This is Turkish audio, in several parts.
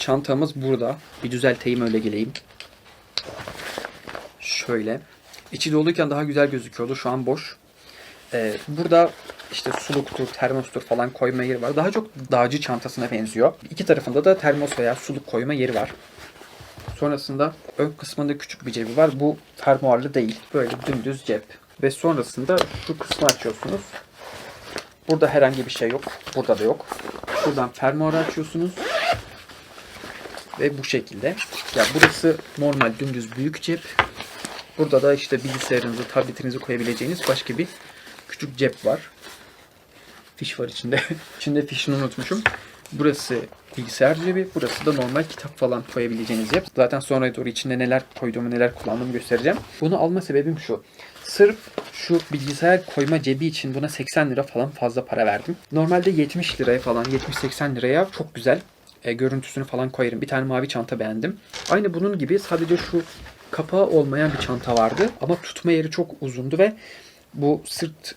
çantamız burada. Bir düzelteyim öyle geleyim. Şöyle. İçi doluyken daha güzel gözüküyordu. Şu an boş. Ee, burada işte suluktur, termostur falan koyma yeri var. Daha çok dağcı çantasına benziyor. İki tarafında da termos veya suluk koyma yeri var. Sonrasında ön kısmında küçük bir cebi var. Bu fermuarlı değil. Böyle dümdüz cep. Ve sonrasında şu kısmı açıyorsunuz. Burada herhangi bir şey yok. Burada da yok. Buradan fermuarı açıyorsunuz. Ve bu şekilde. Ya burası normal dümdüz büyük cep. Burada da işte bilgisayarınızı, tabletinizi koyabileceğiniz başka bir küçük cep var. Fiş var içinde. içinde fişini unutmuşum. Burası bilgisayar cebi. Burası da normal kitap falan koyabileceğiniz cep. Zaten sonra doğru içinde neler koyduğumu, neler kullandığımı göstereceğim. Bunu alma sebebim şu. Sırf şu bilgisayar koyma cebi için buna 80 lira falan fazla para verdim. Normalde 70 liraya falan 70-80 liraya çok güzel e, görüntüsünü falan koyarım. Bir tane mavi çanta beğendim. Aynı bunun gibi sadece şu kapağı olmayan bir çanta vardı. Ama tutma yeri çok uzundu ve bu sırt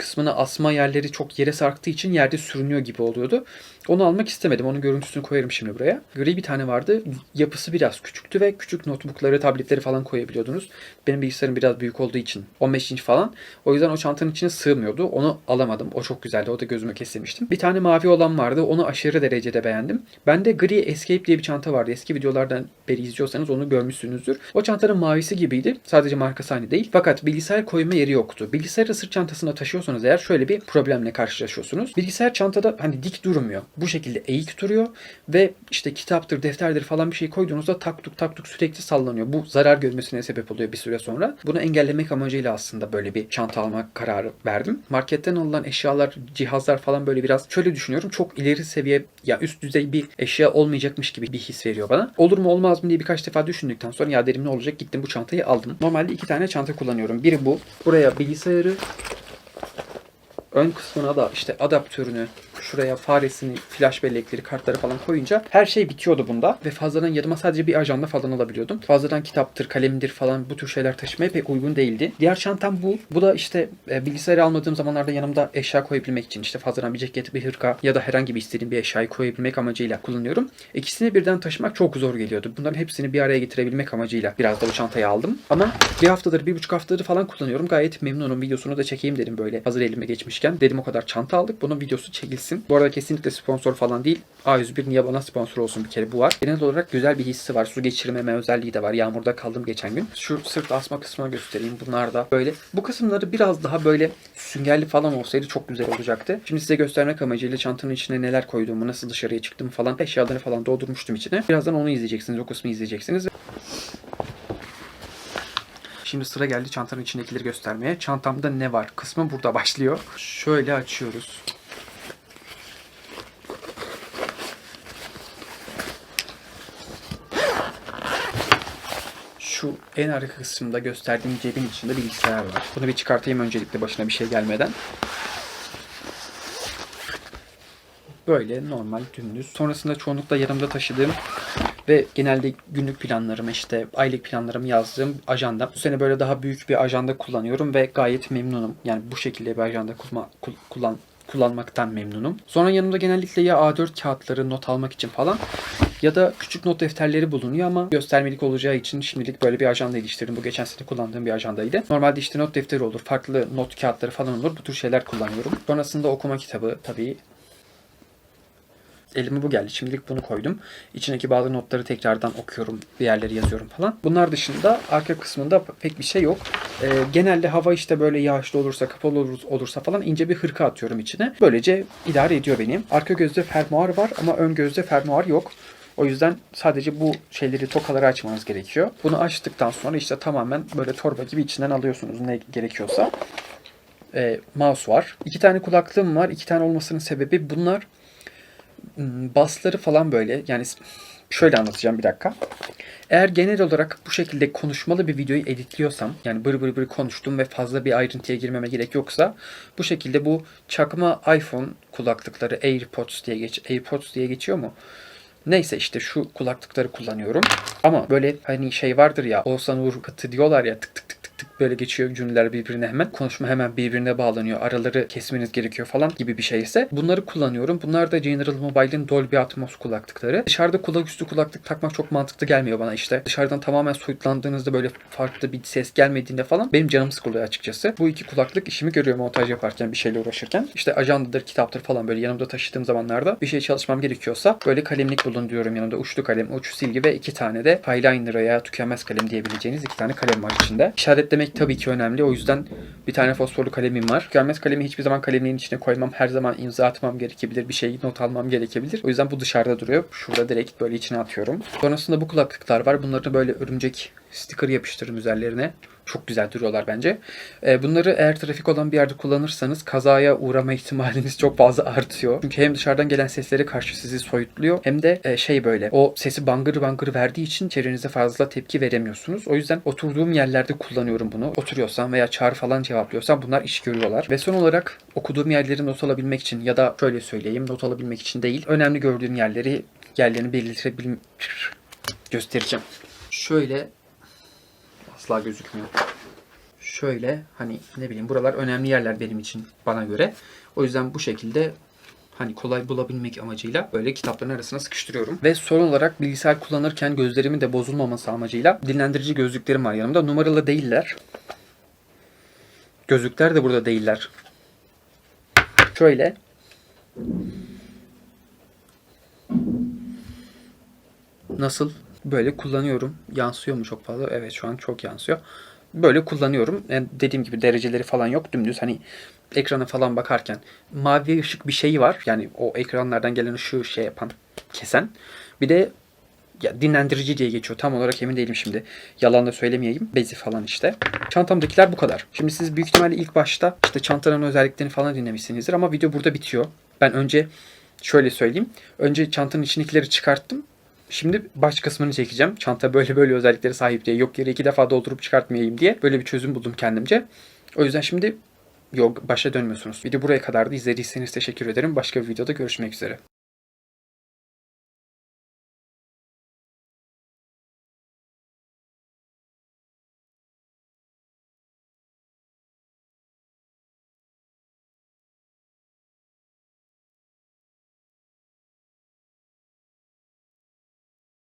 kısmına asma yerleri çok yere sarktığı için yerde sürünüyor gibi oluyordu. Onu almak istemedim. Onun görüntüsünü koyarım şimdi buraya. Gri bir tane vardı. Yapısı biraz küçüktü ve küçük notebookları, tabletleri falan koyabiliyordunuz. Benim bilgisayarım biraz büyük olduğu için 15 inç falan. O yüzden o çantanın içine sığmıyordu. Onu alamadım. O çok güzeldi. O da gözüme kestirmiştim. Bir tane mavi olan vardı. Onu aşırı derecede beğendim. Bende gri Escape diye bir çanta vardı. Eski videolardan beri izliyorsanız onu görmüşsünüzdür. O çantanın mavisi gibiydi. Sadece markası aynı değil. Fakat bilgisayar koyma yeri yoktu. Bilgisayarı sırt çantasına taşıyorsanız eğer şöyle bir problemle karşılaşıyorsunuz. Bilgisayar çantada hani dik durmuyor. Bu şekilde eğik duruyor ve işte kitaptır, defterdir falan bir şey koyduğunuzda tak tuk tak tuk sürekli sallanıyor. Bu zarar görmesine sebep oluyor bir süre sonra. Bunu engellemek amacıyla aslında böyle bir çanta almak kararı verdim. Marketten alınan eşyalar, cihazlar falan böyle biraz şöyle düşünüyorum. Çok ileri seviye ya üst düzey bir eşya olmayacakmış gibi bir his veriyor bana. Olur mu olmaz mı diye birkaç defa düşündükten sonra ya derim ne olacak gittim bu çantayı aldım. Normalde iki tane çanta kullanıyorum. Biri bu. Buraya bilgisayarı ön kısmına da işte adaptörünü, şuraya faresini, flash bellekleri, kartları falan koyunca her şey bitiyordu bunda. Ve fazladan yanıma sadece bir ajanda falan alabiliyordum. Fazladan kitaptır, kalemdir falan bu tür şeyler taşımaya pek uygun değildi. Diğer çantam bu. Bu da işte e, bilgisayarı almadığım zamanlarda yanımda eşya koyabilmek için işte fazladan bir ceket, bir hırka ya da herhangi bir istediğim bir eşyayı koyabilmek amacıyla kullanıyorum. İkisini birden taşımak çok zor geliyordu. Bunların hepsini bir araya getirebilmek amacıyla biraz da bu çantayı aldım. Ama bir haftadır, bir buçuk haftadır falan kullanıyorum. Gayet memnunum. Videosunu da çekeyim dedim böyle hazır elime geçmişken. Dedim o kadar çanta aldık. Bunun videosu çekilsin. Bu arada kesinlikle sponsor falan değil. A101 niye bana sponsor olsun bir kere bu var. Genel olarak güzel bir hissi var. Su geçirmeme özelliği de var. Yağmurda kaldım geçen gün. Şu sırt asma kısmını göstereyim. Bunlar da böyle. Bu kısımları biraz daha böyle süngerli falan olsaydı çok güzel olacaktı. Şimdi size göstermek amacıyla çantanın içine neler koyduğumu, nasıl dışarıya çıktığımı falan eşyalarını falan doldurmuştum içine. Birazdan onu izleyeceksiniz. O kısmı izleyeceksiniz. Şimdi sıra geldi çantanın içindekileri göstermeye. Çantamda ne var kısmı burada başlıyor. Şöyle açıyoruz. Şu en arka kısımda gösterdiğim cebin içinde bilgisayar var. Bunu bir çıkartayım öncelikle başına bir şey gelmeden. Böyle normal dümdüz. Sonrasında çoğunlukla yanımda taşıdığım ve genelde günlük planlarımı işte aylık planlarımı yazdığım ajanda. Bu sene böyle daha büyük bir ajanda kullanıyorum ve gayet memnunum. Yani bu şekilde bir ajanda kullan, kul- kullan kullanmaktan memnunum. Sonra yanımda genellikle ya A4 kağıtları not almak için falan ya da küçük not defterleri bulunuyor ama göstermelik olacağı için şimdilik böyle bir ajanda geliştirdim. Bu geçen sene kullandığım bir ajandaydı. Normalde işte not defteri olur, farklı not kağıtları falan olur. Bu tür şeyler kullanıyorum. Sonrasında okuma kitabı tabii elime bu geldi. Şimdilik bunu koydum. İçindeki bazı notları tekrardan okuyorum. Bir yerleri yazıyorum falan. Bunlar dışında arka kısmında pek bir şey yok. Ee, genelde hava işte böyle yağışlı olursa, kapalı olur- olursa falan ince bir hırka atıyorum içine. Böylece idare ediyor benim. Arka gözde fermuar var ama ön gözde fermuar yok. O yüzden sadece bu şeyleri tokaları açmanız gerekiyor. Bunu açtıktan sonra işte tamamen böyle torba gibi içinden alıyorsunuz ne gerekiyorsa. Ee, mouse var. İki tane kulaklığım var. İki tane olmasının sebebi bunlar basları falan böyle yani şöyle anlatacağım bir dakika. Eğer genel olarak bu şekilde konuşmalı bir videoyu editliyorsam yani bır bır bır konuştum ve fazla bir ayrıntıya girmeme gerek yoksa bu şekilde bu çakma iPhone kulaklıkları AirPods diye geç AirPods diye geçiyor mu? Neyse işte şu kulaklıkları kullanıyorum. Ama böyle hani şey vardır ya Oğuzhan Uğur Kıtı diyorlar ya tık tık tık böyle geçiyor cümleler birbirine hemen. Konuşma hemen birbirine bağlanıyor. Araları kesmeniz gerekiyor falan gibi bir şeyse bunları kullanıyorum. Bunlar da General Mobile'in Dolby Atmos kulaklıkları. Dışarıda kulak üstü kulaklık takmak çok mantıklı gelmiyor bana işte. Dışarıdan tamamen soyutlandığınızda böyle farklı bir ses gelmediğinde falan benim canım sıkılıyor açıkçası. Bu iki kulaklık işimi görüyor montaj yaparken bir şeyle uğraşırken. İşte ajandadır, kitaptır falan böyle yanımda taşıdığım zamanlarda bir şey çalışmam gerekiyorsa böyle kalemlik bulunduruyorum yanımda. Uçlu kalem, uç silgi ve iki tane de eyeliner veya tükenmez kalem diyebileceğiniz iki tane kalem var içinde. İşaretlemek tabii ki önemli. O yüzden bir tane fosforlu kalemim var. Tükenmez kalemi hiçbir zaman kalemliğin içine koymam. Her zaman imza atmam gerekebilir. Bir şey not almam gerekebilir. O yüzden bu dışarıda duruyor. Şurada direkt böyle içine atıyorum. Sonrasında bu kulaklıklar var. Bunları böyle örümcek sticker yapıştırırım üzerlerine. Çok güzel duruyorlar bence. Ee, bunları eğer trafik olan bir yerde kullanırsanız kazaya uğrama ihtimaliniz çok fazla artıyor. Çünkü hem dışarıdan gelen seslere karşı sizi soyutluyor hem de e, şey böyle o sesi bangır bangır verdiği için çevrenize fazla tepki veremiyorsunuz. O yüzden oturduğum yerlerde kullanıyorum bunu. Oturuyorsam veya çağrı falan cevaplıyorsam bunlar iş görüyorlar. Ve son olarak okuduğum yerleri not alabilmek için ya da şöyle söyleyeyim not alabilmek için değil. Önemli gördüğüm yerleri yerlerini belirtebil göstereceğim. Şöyle asla gözükmüyor. Şöyle hani ne bileyim buralar önemli yerler benim için bana göre. O yüzden bu şekilde hani kolay bulabilmek amacıyla böyle kitapların arasına sıkıştırıyorum. Ve son olarak bilgisayar kullanırken gözlerimin de bozulmaması amacıyla dinlendirici gözlüklerim var yanımda. Numaralı değiller. Gözlükler de burada değiller. Şöyle. Nasıl? Böyle kullanıyorum. Yansıyor mu çok fazla? Evet şu an çok yansıyor. Böyle kullanıyorum. Yani dediğim gibi dereceleri falan yok. Dümdüz hani ekrana falan bakarken mavi ışık bir şey var. Yani o ekranlardan gelen ışığı şey yapan, kesen. Bir de ya dinlendirici diye geçiyor. Tam olarak emin değilim şimdi. Yalan da söylemeyeyim. Bezi falan işte. Çantamdakiler bu kadar. Şimdi siz büyük ihtimalle ilk başta işte çantanın özelliklerini falan dinlemişsinizdir ama video burada bitiyor. Ben önce şöyle söyleyeyim. Önce çantanın içindekileri çıkarttım. Şimdi baş kısmını çekeceğim. Çanta böyle böyle özelliklere sahip diye. Yok yere iki defa doldurup çıkartmayayım diye. Böyle bir çözüm buldum kendimce. O yüzden şimdi yok başa dönmüyorsunuz. Video buraya kadardı. İzlediyseniz teşekkür ederim. Başka bir videoda görüşmek üzere.